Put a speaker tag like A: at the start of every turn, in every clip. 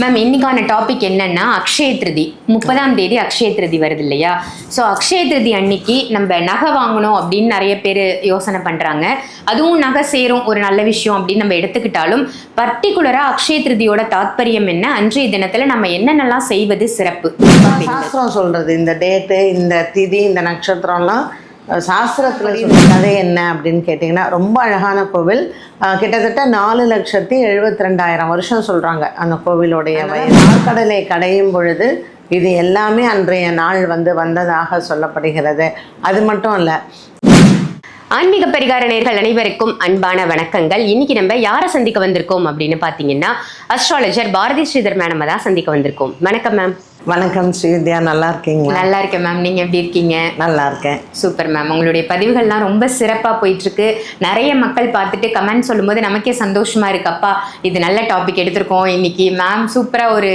A: Ma'am இன்னைக்கான topic என்னன்னா அக்ஷய திருதி. முப்பதாம் தேதி அக்ஷய திருதி வருது இல்லையா? ஸோ அக்ஷய திருதி அன்னைக்கு நம்ம நகை வாங்கணும் அப்படின்னு நிறைய பேர் யோசனை பண்ணுறாங்க அதுவும் நகை சேரும் ஒரு நல்ல விஷயம் அப்படின்னு நம்ம எடுத்துக்கிட்டாலும் பர்டிகுலராக அக்ஷய திருதியோட தாத்பரியம் என்ன? அன்றைய தினத்தில் நம்ம என்னென்னலாம் செய்வது சிறப்பு?
B: சாஸ்திரம் சொல்கிறது இந்த டேட்டு இந்த திதி இந்த நட்சத்திரம்லாம் சாஸ்திரத்துல கதை என்ன அப்படின்னு கேட்டிங்கன்னா ரொம்ப அழகான கோவில். கிட்டத்தட்ட நாலு லட்சத்தி எழுபத்தி ரெண்டாயிரம் வருஷம் சொல்றாங்க அந்த கோவிலுடைய கடலை கடையும் பொழுது இது எல்லாமே அன்றைய நாள் வந்து வந்ததாக சொல்லப்படுகிறது. அது மட்டும் இல்லை
A: ஆன்மீக பரிகார நேர்கள் அனைவருக்கும் அன்பான வணக்கங்கள். இன்னைக்கு நம்ம யாரை சந்திக்க வந்திருக்கோம் அப்படின்னு பார்த்தீங்கன்னா அஸ்ட்ராலஜர் பாரதி ஸ்ரீதர் மேடம் தான் சந்திக்க வந்திருக்கோம். வணக்கம் மேம்
B: வணக்கம் ஸ்ரீவித்யா நல்லா இருக்கீங்களா?
A: நல்லா இருக்கேன் மேம். நீங்க எப்படி இருக்கீங்க?
B: நல்லா இருக்கேன்.
A: Super ma'am. உங்களுடைய பதிவுகள்லாம் ரொம்ப சிறப்பாக போயிட்டு இருக்கு நிறைய மக்கள் பார்த்துட்டு கமெண்ட் சொல்லும்போது நமக்கே சந்தோஷமா இருக்கு. அப்பா இது நல்ல டாபிக் எடுத்திருக்கோம். இன்னைக்கு மேம் சூப்பராக ஒரு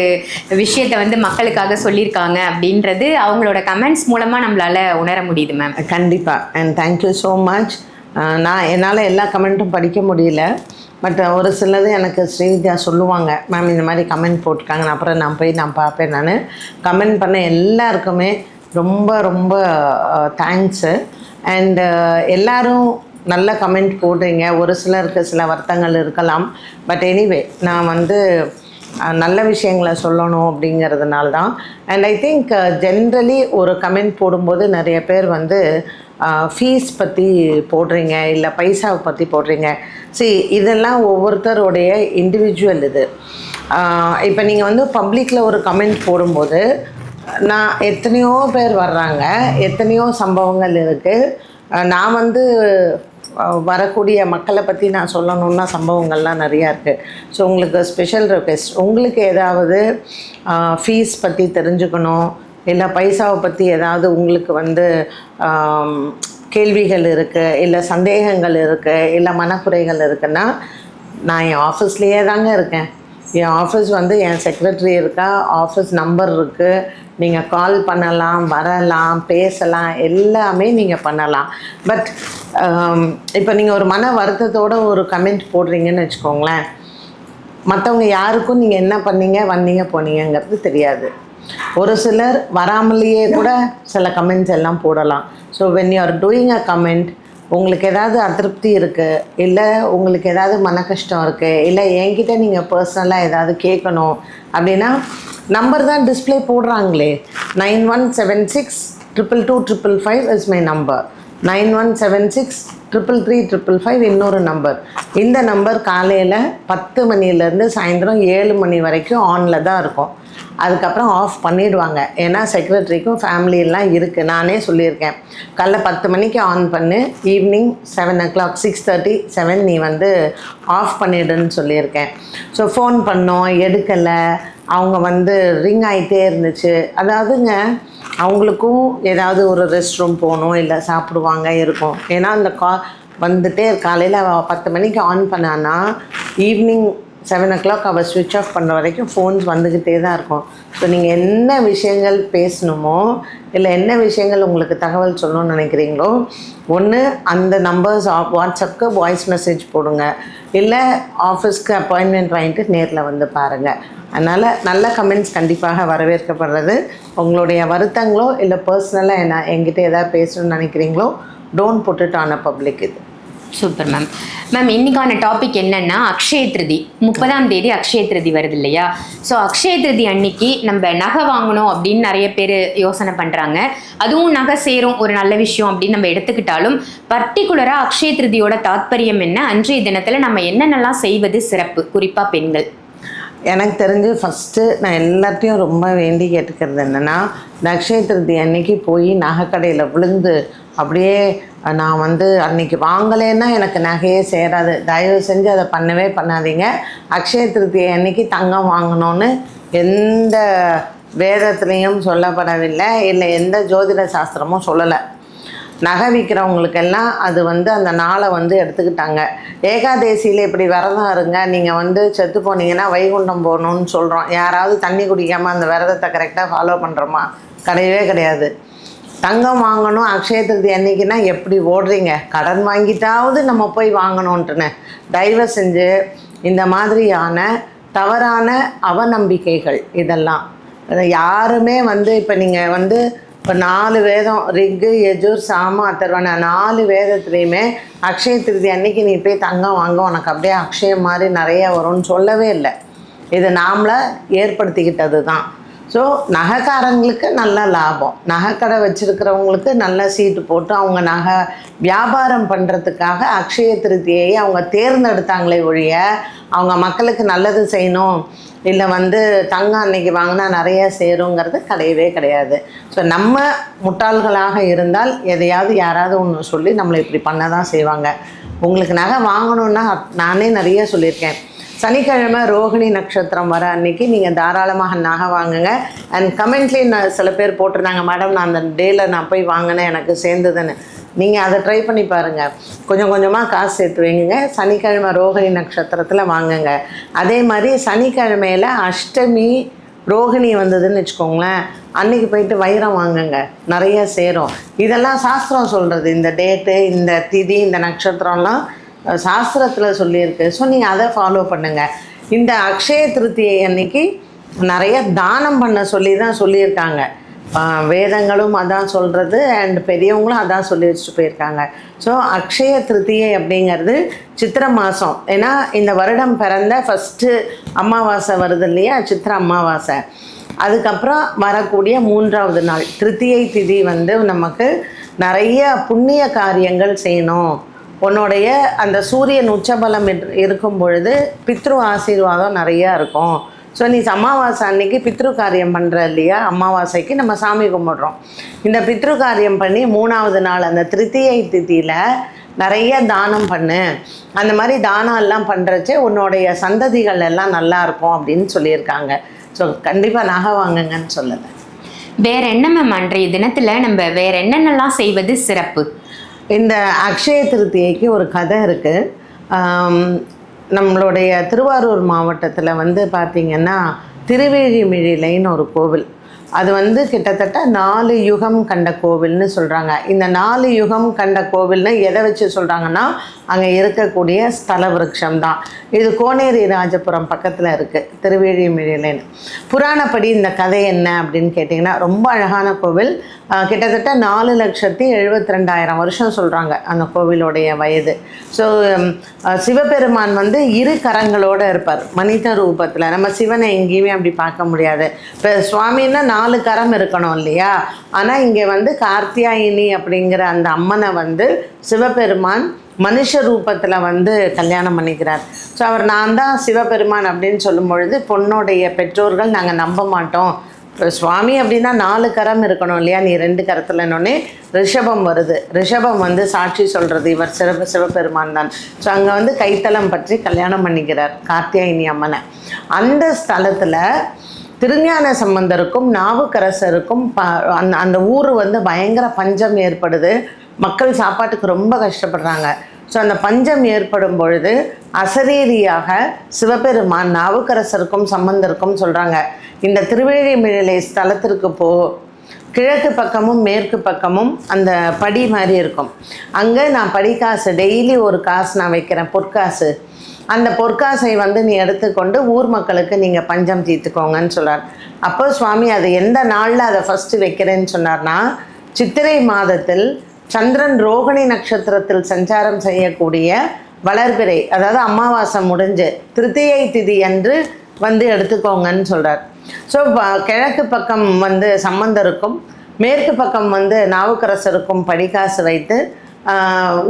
A: விஷயத்தை வந்து மக்களுக்காக சொல்லியிருக்காங்க அப்படின்றது அவங்களோட கமெண்ட்ஸ் மூலமா நம்மளால உணர முடியுது மேம்.
B: கண்டிப்பாக அண்ட் தேங்க்யூ ஸோ மச் நான் என்னால் எல்லா கமெண்ட்டும் படிக்க முடியல. பட் ஒரு சிலது எனக்கு ஸ்ரீவித்யா சொல்லுவாங்க. மேம் இந்த மாதிரி கமெண்ட் போட்டிருக்காங்க நான் அப்புறம் நான் போய் நான் பார்ப்பேன் நான். கமெண்ட் பண்ண எல்லாருக்குமே ரொம்ப ரொம்ப தேங்க்ஸு அண்டு எல்லாரும் நல்ல கமெண்ட் போடுறீங்க. ஒரு சிலருக்கு சில வருத்தங்கள் இருக்கலாம். பட் எனிவே நான் வந்து நல்ல விஷயங்களை சொல்லணும் அப்படிங்கிறதுனால தான் அண்ட் ஐ திங்க் ஜென்ரலி ஒரு கமெண்ட் போடும்போது நிறைய பேர் வந்து ஃபீஸ் பற்றி போடுறீங்க இல்லை பைசாவை பற்றி போடுறீங்க. சரி இதெல்லாம் ஒவ்வொருத்தருடைய இண்டிவிஜுவல் இது. இப்போ நீங்கள் வந்து பப்ளிக்கில் ஒரு கமெண்ட் போடும்போது நான் எத்தனையோ பேர் வர்றாங்க எத்தனையோ சம்பவங்கள் இருக்குது நான் வந்து வரக்கூடிய மக்களை பற்றி நான் சொல்லணுன்னா சம்பவங்கள்லாம் நிறையா இருக்குது ஸோ உங்களுக்கு ஸ்பெஷல் ரெக்வெஸ்ட் உங்களுக்கு ஏதாவது ஃபீஸ் பற்றி தெரிஞ்சுக்கணும் இல்லை பைசாவை பற்றி ஏதாவது உங்களுக்கு வந்து கேள்விகள் இருக்குது இல்லை சந்தேகங்கள் இருக்குது இல்லை மனக்குறைகள் இருக்குன்னா நான் என் ஆஃபீஸ்லேயே தாங்க இருக்கேன். என் ஆஃபீஸ் வந்து என் செக்ரட்டரி இருக்கா ஆஃபீஸ் நம்பர் இருக்குது நீங்கள் கால் பண்ணலாம் வரலாம் பேசலாம் எல்லாமே நீங்கள் பண்ணலாம். பட் இப்போ நீங்கள் ஒரு மன வருத்தத்தோட ஒரு கமெண்ட் போடுறீங்கன்னு வச்சுக்கோங்களேன் மற்றவங்க யாருக்கும் நீங்கள் என்ன பண்ணீங்க வந்தீங்க போனீங்கங்கிறது தெரியாது. ஒரு சிலர் வராமலேயே கூட சில கமெண்ட்ஸ் எல்லாம் போடலாம். So when you are doing a comment உங்களுக்கு ஏதாவது அதிருப்தி இருக்குது இல்லை உங்களுக்கு ஏதாவது மன கஷ்டம் இருக்குது இல்லை என்கிட்ட நீங்கள் பர்சனலாக ஏதாவது கேட்கணும் அப்படின்னா நம்பர் தான் display போடுறாங்களே. Nine one seven six triple two triple five is my number nine one seven six triple three triple five இன்னொரு நம்பர் இந்த நம்பர் காலையில் பத்து மணிலேருந்து சாயந்தரம் ஏழு மணி வரைக்கும் ஆனில் தான் இருக்கும். அதுக்கப்புறம் ஆஃப் பண்ணிடுவாங்க. ஏன்னா செக்ரட்டரிக்கும் ஃபேமிலியெல்லாம் இருக்குது நானே சொல்லியிருக்கேன். காலைல பத்து மணிக்கு ஆன் பண்ணு. Evening seven o'clock six thirty seven நீ வந்து ஆஃப் பண்ணிடுன்னு சொல்லியிருக்கேன். ஸோ ஃபோன் பண்ணோம். எடுக்கலை. அவங்க வந்து ரிங் ஆகிட்டே இருந்துச்சு. அதாவதுங்க அவங்களுக்கும் ஏதாவது ஒரு ரெஸ்ட் ரூம் போகணும் இல்லை சாப்பிடுவாங்க இருக்கும். ஏன்னா அந்த கா வந்துட்டே காலையில் பத்து மணிக்கு ஆன் பண்ணான்னா ஈவினிங் செவன் ஓ கிளாக் அவள் ஸ்விட்ச் ஆஃப் பண்ணுற வரைக்கும் ஃபோன்ஸ் வந்துக்கிட்டே தான் இருக்கும். ஸோ நீங்கள் என்ன விஷயங்கள் பேசணுமோ இல்லை என்ன விஷயங்கள் உங்களுக்கு தகவல் சொல்லணும்னு நினைக்கிறீங்களோ ஒன்று அந்த நம்பர்ஸ் வாட்ஸ்அப்புக்கு வாய்ஸ் மெசேஜ் போடுங்க. இல்லை ஆஃபீஸ்க்கு அப்பாயின்மெண்ட் வாங்கிட்டு நேரில் வந்து பாருங்கள் அதனால் நல்ல கமெண்ட்ஸ் கண்டிப்பாக வரவேற்கப்படுறது. உங்களுடைய வருத்தங்களோ இல்லை பர்சனலாக என்ன என்கிட்ட ஏதாவது பேசணும்னு நினைக்கிறீங்களோ don't put it on a public இது.
A: சூப்பர் மேம் மேம் இன்னைக்கான டாபிக் என்னன்னா அக்ஷய திருதி. முப்பதாம் தேதி அக்ஷய திருதி வருது இல்லையா? ஸோ அக்ஷய திருதி அன்னைக்கு நம்ம நகை வாங்கணும் அப்படின்னு நிறைய பேர் யோசனை பண்ணுறாங்க அதுவும் நகை சேரும் ஒரு நல்ல விஷயம் அப்படின்னு நம்ம எடுத்துக்கிட்டாலும் பர்டிகுலராக அக்ஷய திருதியோட தாத்பரியம் என்ன? அன்றைய தினத்தில் நம்ம என்னென்னலாம் செய்வது சிறப்பு? குறிப்பாக பெண்கள்.
B: எனக்கு தெரிஞ்சு ஃபஸ்ட்டு நான் எல்லாத்தையும் ரொம்ப வேண்டி கேட்டுக்கிறது என்னென்னா இந்த அக்ஷய திருதி அன்னைக்கு போய் நகைக்கடையில் விழுந்து அப்படியே நான் வந்து அன்னைக்கு வாங்கலைன்னா எனக்கு நகையே சேராது. தயவு செஞ்சு அதை பண்ணவே பண்ணாதீங்க. அக்ஷய திருதி அன்னைக்கு தங்கம் வாங்கணும்னு எந்த வேதத்துலேயும் சொல்லப்படவில்லை. இல்லை எந்த ஜோதிட சாஸ்திரமும் சொல்லலை. நகை விற்கிறவங்களுக்கெல்லாம் அது வந்து அந்த நாளை வந்து எடுத்துக்கிட்டாங்க. ஏகாதேசியில் இப்படி விரதம் இருங்க. நீங்கள் வந்து செத்து போனீங்கன்னா வைகுண்டம் போகணும்னு சொல்கிறோம் யாராவது தண்ணி குடிக்காமல் அந்த விரதத்தை கரெக்டாக ஃபாலோ பண்ணுறோமா கிடையவே கிடையாது. தங்கம் வாங்கணும் அக்ஷய திருதி அன்னைக்குன்னா எப்படி ஓடுறீங்க? கடன் வாங்கிட்டாவது நம்ம போய் வாங்கணுன்ட்டுன்னு தயவு செஞ்சு இந்த மாதிரியான தவறான அவநம்பிக்கைகள் இதெல்லாம். யாருமே வந்து இப்போ நீங்கள் வந்து இப்போ நாலு வேதம் ரிக்கு எஜூர் சாம அதர்வன நாலு வேதத்துலேயுமே அக்ஷய திருதி அன்னைக்கு நீ போய் தங்கம் வாங்க உனக்கு அப்படியே அக்ஷயம் மாதிரி நிறைய வரும்னு சொல்லவே இல்லை. இது நாமளை ஏற்படுத்திக்கிட்டது தான் ஸோ நகைக்காரங்களுக்கு நல்ல லாபம். நகைக்கடை வச்சுருக்கிறவங்களுக்கு நல்ல சீட்டு போட்டு அவங்க நகை வியாபாரம் பண்ணுறதுக்காக அக்ஷய திருத்தியை அவங்க தேர்ந்தெடுத்தாங்களே ஒழிய அவங்க மக்களுக்கு நல்லது செய்யணும். இல்லை வந்து தங்கம் அன்னைக்கு வாங்கினா நிறைய சேருங்கிறது கிடையவே கிடையாது. ஸோ நம்ம முட்டாள்களாக இருந்தால் எதையாவது யாராவது ஒன்று சொல்லி நம்மளை இப்படி பண்ண தான் செய்வாங்க. உங்களுக்கு நகை வாங்கணுன்னா நானே நிறைய சொல்லியிருக்கேன். சனிக்கிழமை ரோகிணி நட்சத்திரம் வர அன்னைக்கு நீங்கள் தாராளமாக நகை வாங்குங்க. அண்ட் கமெண்ட்லேயே நான் சில பேர் போட்டிருந்தாங்க மேடம் நான் அந்த டேயில் நான் போய் வாங்கினேன் எனக்கு சேர்ந்ததுன்னு. நீங்கள் அதை ட்ரை பண்ணி பாருங்கள் கொஞ்சம் கொஞ்சமாக காசு சேர்த்து வைங்க. சனிக்கிழமை ரோகிணி நட்சத்திரத்தில் வாங்குங்க. அதே மாதிரி சனிக்கிழமையில் அஷ்டமி ரோகிணி வந்ததுன்னு வச்சுக்கோங்களேன். அன்னைக்கு போயிட்டு வைரம் வாங்குங்க. நிறைய சேரும். இதெல்லாம் சாஸ்திரம் சொல்கிறது இந்த டேட்டு இந்த திதி இந்த நட்சத்திரம்லாம் சாஸ்திரத்தில் சொல்லியிருக்கு. ஸோ நீங்கள் அதை ஃபாலோ பண்ணுங்கள் இந்த அக்ஷய திருத்தியை அன்னைக்கு நிறைய தானம் பண்ண சொல்லி தான் சொல்லியிருக்காங்க வேதங்களும் அதான் சொல்கிறது அண்ட் பெரியவங்களும் அதான் சொல்லி வச்சுட்டு போயிருக்காங்க. ஸோ அக்ஷய திருத்தியை அப்படிங்கிறது சித்திரை மாதம் ஏன்னா இந்த வருடம் பிறந்த ஃபஸ்ட்டு அமாவாசை வருது இல்லையா? சித்திரை அமாவாசை. அதுக்கப்புறம் வரக்கூடிய மூன்றாவது நாள் திருத்தியை திதி வந்து நமக்கு நிறைய புண்ணிய காரியங்கள் செய்யணும். உன்னுடைய அந்த சூரியன் உச்சபலம் இரு- இருக்கும் பொழுது பித்ரு ஆசீர்வாதம் நிறையா இருக்கும். ஸோ நீ அமாவாசை அன்னைக்கு பித்ரு காரியம் பண்ணுற இல்லையா? அமாவாசைக்கு நம்ம சாமி கும்பிட்றோம். இந்த பித்ரு காரியம் பண்ணி மூணாவது நாள் அந்த திருத்தியை திதியில் நிறைய தானம் பண்ணு. அந்த மாதிரி தானம் எல்லாம் பண்ணுறச்சே உன்னுடைய சந்ததிகள் எல்லாம் நல்லா இருக்கும் அப்படின்னு சொல்லியிருக்காங்க. ஸோ கண்டிப்பாக நகை வாங்குங்கன்னு சொல்லலை.
A: வேற என்ன மேம் அன்றைய தினத்தில் நம்ம வேற என்னென்னலாம் செய்வது சிறப்பு?
B: இந்த அக்ஷய திருத்தியைக்கு ஒரு கதை இருக்குது நம்மளுடைய திருவாரூர் மாவட்டத்தில் வந்து பார்த்திங்கன்னா திருவேழிமிழிலைன்னு ஒரு கோவில். அது வந்து கிட்டத்தட்ட நாலு யுகம் கண்ட கோவில்னு சொல்கிறாங்க இந்த நாலு யுகம் கண்ட கோவில்னு எதை வச்சு சொல்கிறாங்கன்னா அங்கே இருக்கக்கூடிய ஸ்தல விருட்சம் தான் இது கோனேரி ராஜபுரம் பக்கத்தில் இருக்குது திருவேழிமிழிலேன்னு புராணப்படி இந்த கதை என்ன அப்படின்னு கேட்டிங்கன்னா ரொம்ப அழகான கோவில். கிட்டத்தட்ட நாலு லட்சத்தி எழுபத்தி ரெண்டாயிரம் வருஷம் சொல்கிறாங்க அந்த கோவிலுடைய வயது. ஸோ சிவபெருமான் வந்து இரு கரங்களோடு இருப்பார் மனித ரூபத்தில். நம்ம சிவனை எங்கேயுமே அப்படி பார்க்க முடியாது. இப்போ சுவாமின்னா நாலு கரம் இருக்கணும் இல்லையா? ஆனால் இங்கே வந்து கார்த்தியாயினி அப்படிங்கிற அந்த அம்மனை வந்து சிவபெருமான் மனுஷ ரூபத்தில் வந்து கல்யாணம் பண்ணிக்கிறார். ஸோ அவர் நான் தான் சிவபெருமான் அப்படின்னு சொல்லும் பொழுது பொண்ணுடைய பெற்றோர்கள் நாங்கள் நம்ப மாட்டோம். இப்போ சுவாமி அப்படின்னா நாலு கரம் இருக்கணும் இல்லையா? நீ ரெண்டு கரத்துலன்னொன்னே ரிஷபம் வருது. ரிஷபம் வந்து சாட்சி சொல்கிறது இவர் சிறப்பு சிவபெருமான் தான். ஸோ அங்கே வந்து கைத்தலம் பற்றி கல்யாணம் பண்ணிக்கிறார் கார்த்தியாயினி அம்மனை. அந்த ஸ்தலத்தில் திருஞான சம்பந்தருக்கும் நாவுக்கரசருக்கும் ப அந்த அந்த ஊர் வந்து பயங்கர பஞ்சம் ஏற்படுது. மக்கள் சாப்பாட்டுக்கு ரொம்ப கஷ்டப்படுறாங்க. ஸோ அந்த பஞ்சம் ஏற்படும் பொழுது அசரீரியாக சிவபெருமான் நாவுக்கரசருக்கும் சம்பந்தருக்கும் சொல்கிறாங்க இந்த திருவேழிமிழலை ஸ்தலத்திற்கு போ. கிழக்கு பக்கமும் மேற்கு பக்கமும் அந்த படி மாதிரி இருக்கும். அங்கே நான் படிக்காசு டெய்லி ஒரு காசு நான் வைக்கிறேன் பொற்காசு. அந்த பொற்காசை வந்து நீ எடுத்துக்கொண்டு ஊர் மக்களுக்கு நீங்கள் பஞ்சம் தீர்த்துக்கோங்கன்னு சொன்னார். அப்போ சுவாமி அது எந்த நாளில் அதை ஃபஸ்ட்டு வைக்கிறேன்னு சொன்னார்னா சித்திரை மாதத்தில் சந்திரன் ரோகிணி நட்சத்திரத்தில் சஞ்சாரம் செய்யக்கூடிய வளர்பிறை அதாவது அமாவாசை முடிஞ்சு திருத்தியை திதி அன்று வந்து எடுத்துக்கோங்கன்னு சொல்கிறார் ஸோ கிழக்கு பக்கம் வந்து சம்பந்தருக்கும் மேற்கு பக்கம் வந்து நாவுக்கரசருக்கும் படிக்காசு வைத்து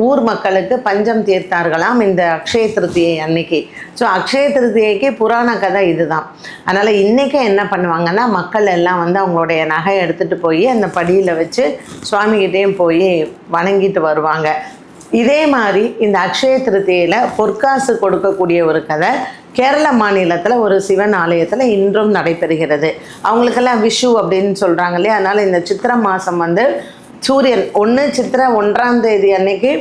B: ஊர் மக்களுக்கு பஞ்சம் தீர்த்தார்களாம் இந்த அக்ஷய திருத்தியை அன்னைக்கு. ஸோ அக்ஷய திருத்தியைக்கு புராண கதை இதுதான். அதனால் இன்றைக்கி என்ன பண்ணுவாங்கன்னா மக்கள் எல்லாம் வந்து அவங்களுடைய நகை எடுத்துகிட்டு போய் அந்த படியில் வச்சு சுவாமிகிட்டேயும் போய் வணங்கிட்டு வருவாங்க. இதே மாதிரி இந்த அக்ஷய திருத்தியில் பொற்காசு கொடுக்கக்கூடிய ஒரு கதை கேரள மாநிலத்தில் ஒரு சிவன் ஆலயத்தில் இன்றும் நடைபெறுகிறது. அவங்களுக்கெல்லாம் விஷு அப்படின்னு சொல்கிறாங்க இல்லையா? அதனால் இந்த சித்திரை மாதம் வந்து சூரியன் ஒன்று சித்திரை ஒன்றாம் தேதி அன்னைக்கு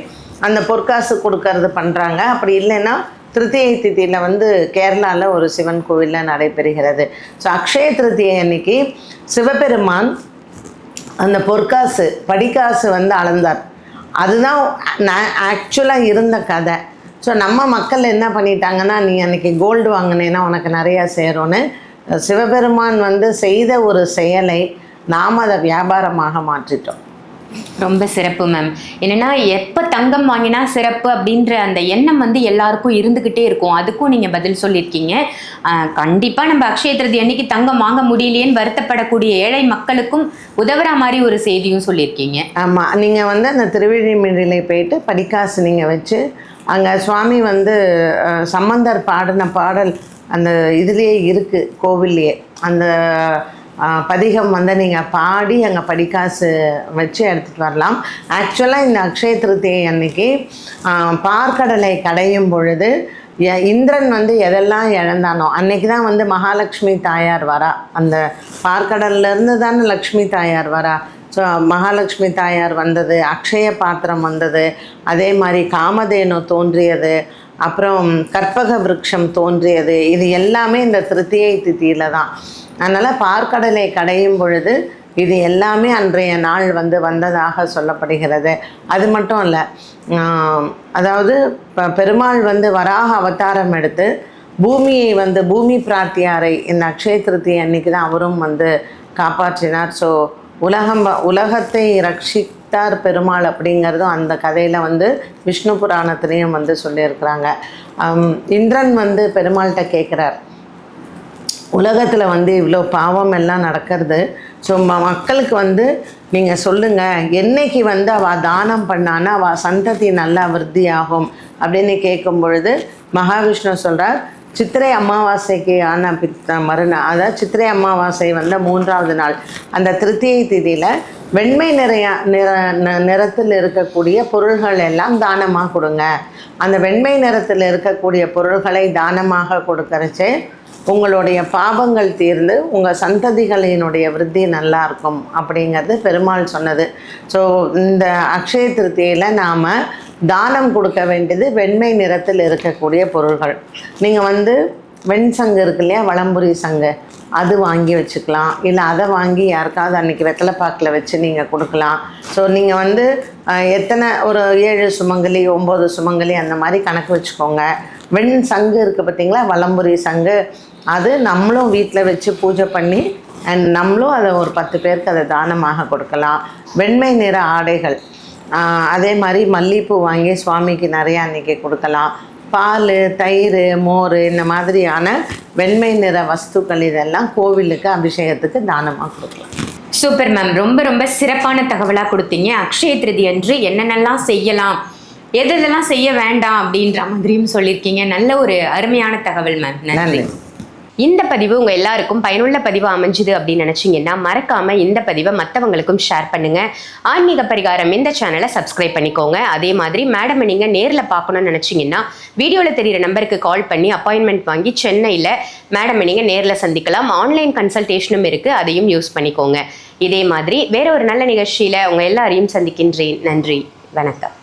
B: அந்த பொற்காசு கொடுக்கறது பண்ணுறாங்க அப்படி இல்லைன்னா திருத்தியை திதியில் வந்து கேரளாவில் ஒரு சிவன் கோவிலில் நடைபெறுகிறது. ஸோ அக்ஷய திருத்தியை அன்னைக்கு சிவபெருமான் அந்த பொற்காசு படிக்காசு வந்து அளந்தார். அதுதான் ஆக்சுவலாக இருந்த கதை. ஸோ நம்ம மக்கள் என்ன பண்ணிட்டாங்கன்னா நீ அன்னைக்கு கோல்டு வாங்கினேன்னா உனக்கு நிறையா சேரும்னு சிவபெருமான் வந்து செய்த ஒரு செயலை நாம் அதை வியாபாரமாக மாற்றிட்டோம்.
A: ரொம்ப சிறப்பு மேம் என்னன்னா எப்போ தங்கம் வாங்கினா சிறப்பு அப்படின்ற அந்த எண்ணம் வந்து எல்லாருக்கும் இருந்துக்கிட்டே இருக்கும். அதுக்கும் நீங்கள் பதில் சொல்லியிருக்கீங்க. கண்டிப்பாக நம்ம அக்ஷய திருதி அன்னைக்கு தங்கம் வாங்க முடியலையேன்னு வருத்தப்படக்கூடிய ஏழை மக்களுக்கும் உதவுற மாதிரி ஒரு செய்தியும் சொல்லியிருக்கீங்க.
B: ஆமாம் நீங்கள் வந்து அந்த திருவிழிமிழிலை போயிட்டு படிக்காசு நீங்கள் வச்சு அங்கே சுவாமி வந்து சம்பந்தர் பாடின பாடல் அந்த இதுலேயே இருக்குது கோவில்லையே அந்த பதிகம் வந்து நீங்கள் பாடி அங்கே படிக்காசு வச்சு எடுத்துகிட்டு வரலாம். ஆக்சுவலாக இந்த அக்ஷய திருத்தியை அன்னைக்கு பார்க்கடலை கடையும் பொழுது இந்திரன் வந்து எதெல்லாம் இழந்தானோ அன்னைக்கு தான் வந்து மகாலட்சுமி தாயார் வரா. அந்த பார்க்கடல்லேருந்து தானே லக்ஷ்மி தாயார் வரா. ஸோ மகாலட்சுமி தாயார் வந்தது அக்ஷய பாத்திரம் வந்தது அதே மாதிரி காமதேனு தோன்றியது அப்புறம் கற்பக விருட்சம் தோன்றியது இது எல்லாமே இந்த திருத்தியை திதியில தான். அதனால் பார்க்கடலை கடையும் பொழுது இது எல்லாமே அன்றைய நாள் வந்து வந்ததாக சொல்லப்படுகிறது. அது மட்டும் இல்லை அதாவது ப- பெருமாள் வந்து வராக அவதாரம் எடுத்து பூமியை வந்து பூமி பிரார்த்தியாரை இந்த அக்ஷய திருத்தி அன்னைக்கு தான் அவரும் வந்து காப்பாற்றினார். ஸோ உலகம் உலகத்தை ரட்சித்தார் பெருமாள் அப்படிங்கிறதும் அந்த கதையில் வந்து விஷ்ணு புராணத்துலேயும் வந்து சொல்லியிருக்கிறாங்க. இந்திரன் வந்து பெருமாள்கிட்ட கேட்குறார் உலகத்தில் வந்து இவ்வளோ பாவம் எல்லாம் நடக்கிறது ஸோ மக்களுக்கு வந்து நீங்கள் சொல்லுங்கள் என்னைக்கு வந்து அவள் தானம் பண்ணான்னா அவள் சந்ததி நல்லா விருத்தியாகும் அப்படின்னு கேட்கும் பொழுது மகாவிஷ்ணு சொல்கிறார் சித்திரை அமாவாசைக்கு ஆன பித்த மறுநாள் அதாவது சித்திரை அமாவாசை வந்த மூன்றாவது நாள். அந்த திருத்தியை திதியில் வெண்மை நிறைய நிற நிறத்தில் இருக்கக்கூடிய பொருள்கள் எல்லாம் தானமாக கொடுங்க. அந்த வெண்மை நிறத்தில் இருக்கக்கூடிய பொருள்களை தானமாக கொடுக்கறச்சே உங்களுடைய பாவங்கள் தீர்ந்து உங்கள் சந்ததிகளினுடைய விருத்தி நல்லா இருக்கும் அப்படிங்கிறது பெருமாள் சொன்னது. ஸோ இந்த அக்ஷய திருத்தியில் நாம் தானம் கொடுக்க வேண்டியது வெண்மை நிறத்தில் இருக்கக்கூடிய பொருள்கள். நீங்கள் வந்து வெண் சங்கு இருக்கு இல்லையா வளம்புரி சங்கு அது வாங்கி வச்சுக்கலாம். இல்லை அதை வாங்கி யாருக்காவது அன்றைக்கி வெத்தலைப்பாக்கில் வச்சு நீங்கள் கொடுக்கலாம். ஸோ நீங்கள் வந்து எத்தனை ஒரு ஏழு சுமங்கலி ஒம்பது சுமங்கலி அந்த மாதிரி கணக்கு வச்சுக்கோங்க. வெண் சங்கு இருக்குது பார்த்தீங்களா வலம்புரி சங்கு. அது நம்மளும் வீட்டில் வச்சு பூஜை பண்ணி அண்ட் நம்மளும் அதை ஒரு பத்து பேருக்கு அதை தானமாக கொடுக்கலாம். வெண்மை நிற ஆடைகள். அதே மாதிரி மல்லிகைப்பூ வாங்கி சுவாமிக்கு நிறையா அன்றைக்கி கொடுக்கலாம். பால் தயிர் மோர் இந்த மாதிரியான வெண்மை நிற வஸ்துக்கள் இதெல்லாம் கோவிலுக்கு அபிஷேகத்துக்கு தானமாக கொடுக்கலாம்.
A: Super ma'am. ரொம்ப ரொம்ப சிறப்பான தகவலாக கொடுத்தீங்க. அக்ஷய திருதி அன்று என்னென்னலாம் செய்யலாம்? எது எதெல்லாம் செய்ய வேண்டாம் அப்படின்ற மாதிரியும் சொல்லியிருக்கீங்க. நல்ல ஒரு அருமையான தகவல் மேம்
B: நன்றி.
A: இந்த பதிவு உங்க எல்லாருக்கும் பயனுள்ள பதிவு அமைஞ்சுது அப்படின்னு நினைச்சீங்கன்னா மறக்காம இந்த பதிவை மற்றவங்களுக்கும் ஷேர் பண்ணுங்க. ஆன்மீக பரிகாரம் இந்த சேனலை சப்ஸ்கிரைப் பண்ணிக்கோங்க. அதே மாதிரி மேடம் நீங்க நேர்ல பார்க்கணும்னு நினைச்சீங்கன்னா வீடியோல தெரியிற நம்பருக்கு கால் பண்ணி அப்பாயின்மெண்ட் வாங்கி சென்னையில மேடம் நீங்க நேர்ல சந்திக்கலாம். ஆன்லைன் கன்சல்டேஷனும் இருக்கு. அதையும் யூஸ் பண்ணிக்கோங்க. இதே மாதிரி வேற ஒரு நல்ல நிகழ்ச்சியில உங்க எல்லாரையும் சந்திக்கின்றேன். நன்றி. வணக்கம்.